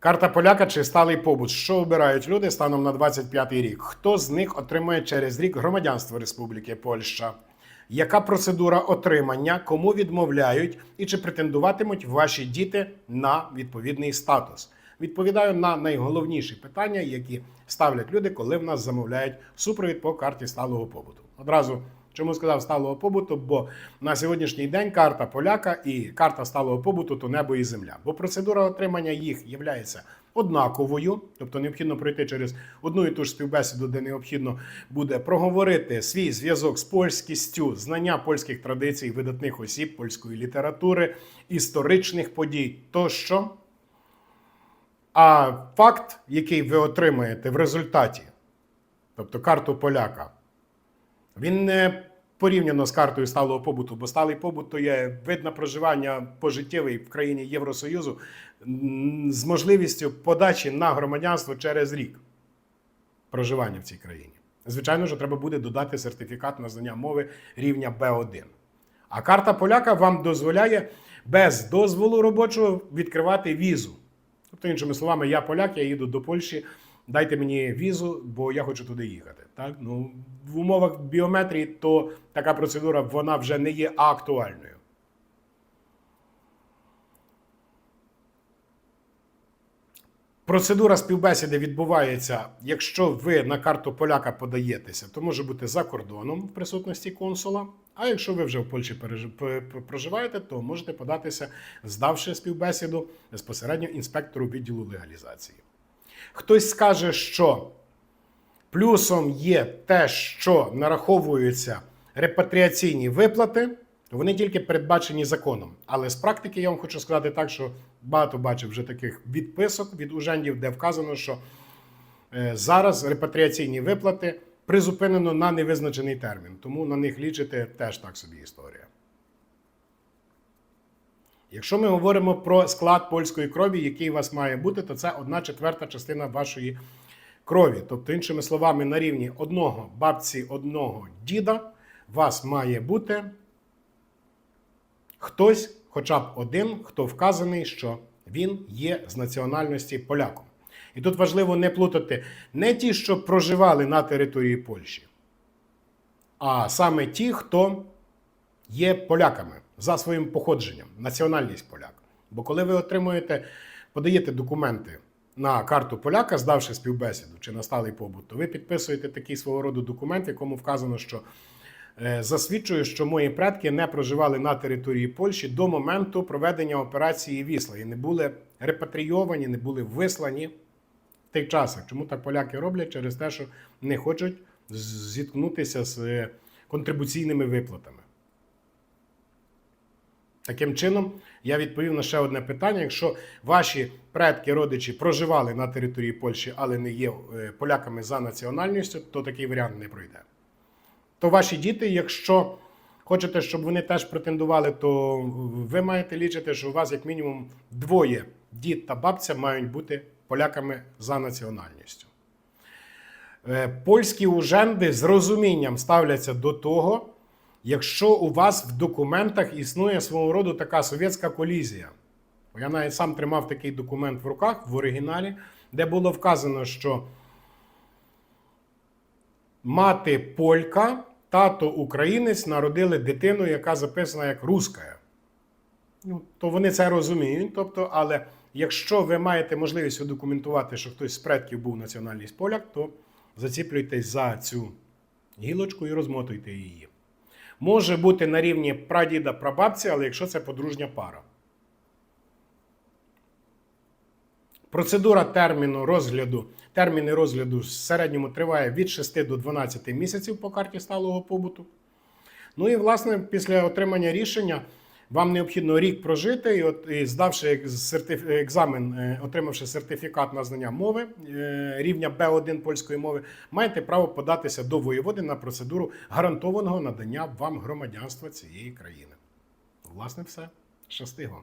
Карта поляка чи сталий побут. Що обирають люди станом на 25-й рік? Хто з них отримує через рік громадянство Республіки Польща? Яка процедура отримання, кому відмовляють і чи претендуватимуть ваші діти на відповідний статус? Відповідаю на найголовніші питання, які ставлять люди, коли в нас замовляють супровід по карті сталого побуту. Одразу чому сказав сталого побуту? Бо на сьогоднішній день карта поляка і карта сталого побуту то небо і земля. Бо процедура отримання їх є однаковою, тобто необхідно пройти через одну і ту ж співбесіду, де необхідно буде проговорити свій зв'язок з польськістю, знання польських традицій, видатних осіб, польської літератури, історичних подій тощо. А факт, який ви отримаєте в результаті, тобто карту поляка, він не порівняно з картою сталого побуту, бо сталий побут то є вид на проживання пожиттєвий в країні Євросоюзу з можливістю подачі на громадянство через рік проживання в цій країні. Звичайно, що треба буде додати сертифікат на знання мови рівня Б1. А карта поляка вам дозволяє без дозволу робочого відкривати візу. Тобто, іншими словами, я поляк, я їду до Польщі, дайте мені візу, бо я хочу туди їхати. Так? Ну, в умовах біометрії то така процедура вона вже не є актуальною. Процедура співбесіди відбувається, якщо ви на карту поляка подаєтеся, то може бути за кордоном в присутності консула. А якщо ви вже в Польщі проживаєте, то можете податися, здавши співбесіду безпосередньо інспектору відділу легалізації. Хтось скаже, що плюсом є те, що нараховуються репатріаційні виплати, вони тільки передбачені законом. Але з практики я вам хочу сказати так, що багато бачив вже таких відписок від ужендів, де вказано, що е, зараз репатріаційні виплати призупинено на невизначений термін, тому на них лічити теж так собі історія. Якщо ми говоримо про склад польської крові, який у вас має бути, то це одна четверта частина вашої крові. Тобто, іншими словами, на рівні одного бабці, одного діда, вас має бути хтось, хоча б один, хто вказаний, що він є з національності поляком. І тут важливо не плутати не ті, що проживали на території Польщі, а саме ті, хто є поляками за своїм походженням, національність поляк. Бо коли ви отримуєте, подаєте документи на карту поляка, здавши співбесіду чи на сталий побут, то ви підписуєте такий свого роду документ, в якому вказано, що е, засвідчую, що мої предки не проживали на території Польщі до моменту проведення операції Вісла і не були репатрійовані, не були вислані в тих часах. Чому так поляки роблять? Через те, що не хочуть зіткнутися з е, контрибуційними виплатами. Таким чином, я відповів на ще одне питання. Якщо ваші предки, родичі проживали на території Польщі, але не є е, поляками за національністю, то такий варіант не пройде. То ваші діти, якщо хочете, щоб вони теж претендували, то ви маєте лічити, що у вас як мінімум двоє дід та бабця мають бути поляками за національністю. Е, Польські уженди з розумінням ставляться до того, якщо у вас в документах існує свого роду така совєтська колізія. Я навіть сам тримав такий документ в руках в оригіналі, де було вказано, що мати полька, тато українець народили дитину, яка записана як руська. Ну, то вони це розуміють. Тобто, але якщо ви маєте можливість удокументувати, що хтось з предків був національність поляк, то заціплюйтесь за цю гілочку і розмотуйте її. Може бути на рівні прадіда прабабці, але якщо це подружня пара. Процедура терміну розгляду, терміни розгляду в середньому триває від 6 до 12 місяців по карті сталого побуту. Ну і, власне, після отримання рішення вам необхідно рік прожити, і, от, і здавши сертиф- екзамен, е, отримавши сертифікат на знання мови е, рівня Б1 польської мови, маєте право податися до воєводи на процедуру гарантованого надання вам громадянства цієї країни. Власне, все. Щасти вам!